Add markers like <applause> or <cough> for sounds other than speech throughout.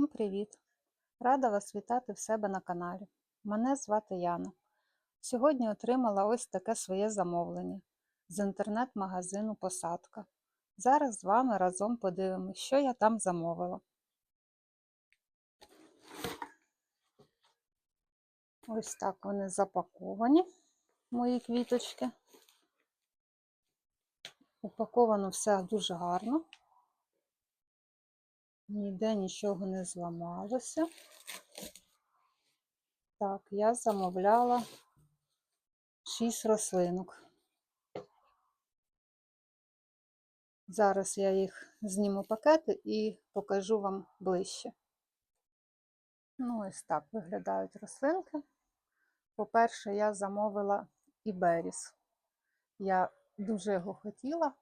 привіт! Рада вас вітати в себе на каналі. Мене звати Яна. Сьогодні отримала ось таке своє замовлення з інтернет-магазину Посадка. Зараз з вами разом подивимося, що я там замовила. Ось так вони запаковані, мої квіточки. Упаковано все дуже гарно. Ніде нічого не зламалося. Так, я замовляла 6 рослинок. Зараз я їх зніму пакети і покажу вам ближче. Ну, ось так виглядають рослинки. По-перше, я замовила іберіс. Я дуже його хотіла,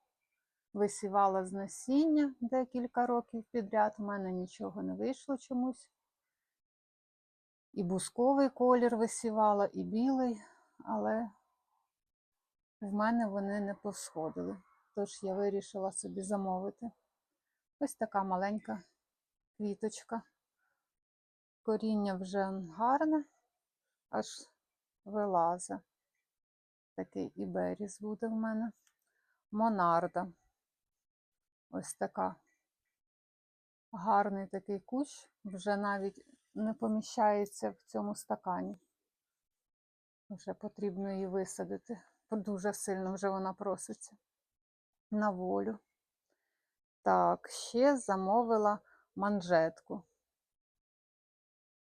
висівала з насіння декілька років підряд, у мене нічого не вийшло чомусь. І бусковий колір висівала, і білий, але в мене вони не посходили. Тож я вирішила собі замовити. Ось така маленька квіточка. Коріння вже гарне, аж вилазить. Такий іберіс буде в мене. Монарда. Ось така. Гарний такий кущ, вже навіть не поміщається в цьому стакані. Вже потрібно її висадити. Дуже сильно вже вона проситься на волю. Так, ще замовила манжетку.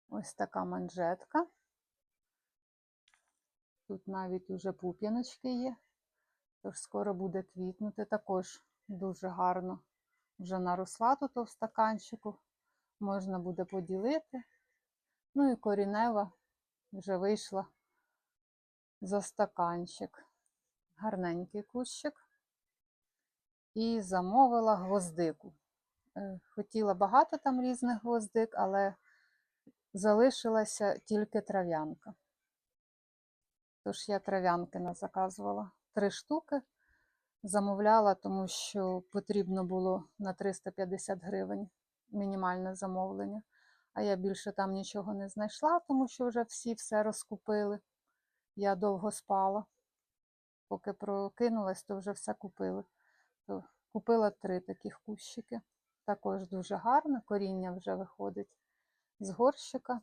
Ось така манжетка. Тут навіть уже пуп'яночки є, тож скоро буде квітнути. Також дуже гарно вже наросла тут в стаканчику. Можна буде поділити. Ну і корінева вже вийшла за стаканчик. Гарненький кущик. І замовила гвоздику. Е, Хотіла багато там різних гвоздик, але залишилася тільки трав'янка. Тож я трав'янки не заказувала. Три штуки замовляла, тому що потрібно було на 350 гривень мінімальне замовлення. А я більше там нічого не знайшла, тому що вже всі все розкупили. Я довго спала. Поки прокинулась, то вже все купили. То купила три таких кущики. Також дуже гарне, коріння вже виходить з горщика.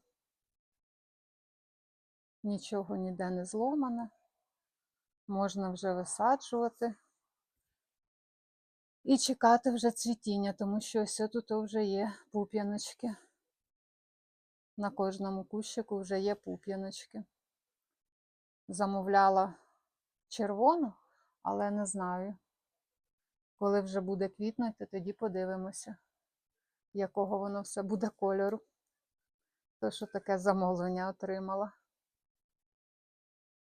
Нічого ніде не зломане. Можна вже висаджувати і чекати вже цвітіння, тому що ось тут вже є пуп'яночки. На кожному кущику вже є пуп'яночки. Замовляла червону, але не знаю. Коли вже буде квітнути, тоді подивимося, якого воно все буде кольору. То, що таке замовлення отримала.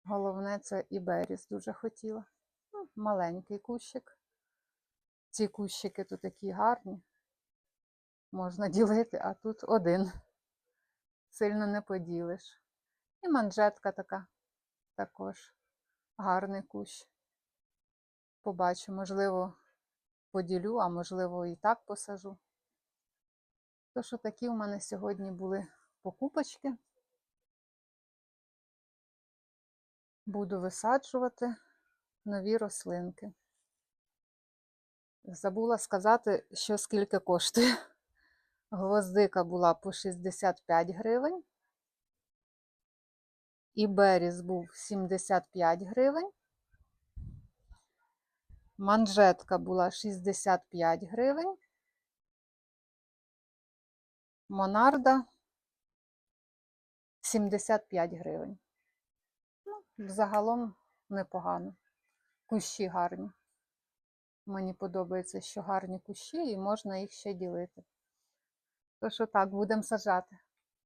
Головне, це і беріс дуже хотіла. Ну, маленький кущик. Ці кущики тут такі гарні. Можна <laughs> ділити, а тут один. Сильно не поділиш. І манжетка така також гарний кущ. Побачу, можливо, поділю, а можливо, і так посажу. То, що такі у мене сьогодні були покупочки. Буду висаджувати нові рослинки. Забула сказати, що скільки коштує. <laughs> Гвоздика була по 65 гривень. І беріз був 75 гривень. Манжетка була 65 гривень. Монарда 75 гривень. Ну, Загалом непогано. Кущі гарні. Мені подобається, що гарні кущі, і можна їх ще ділити. Тож отак, будемо сажати.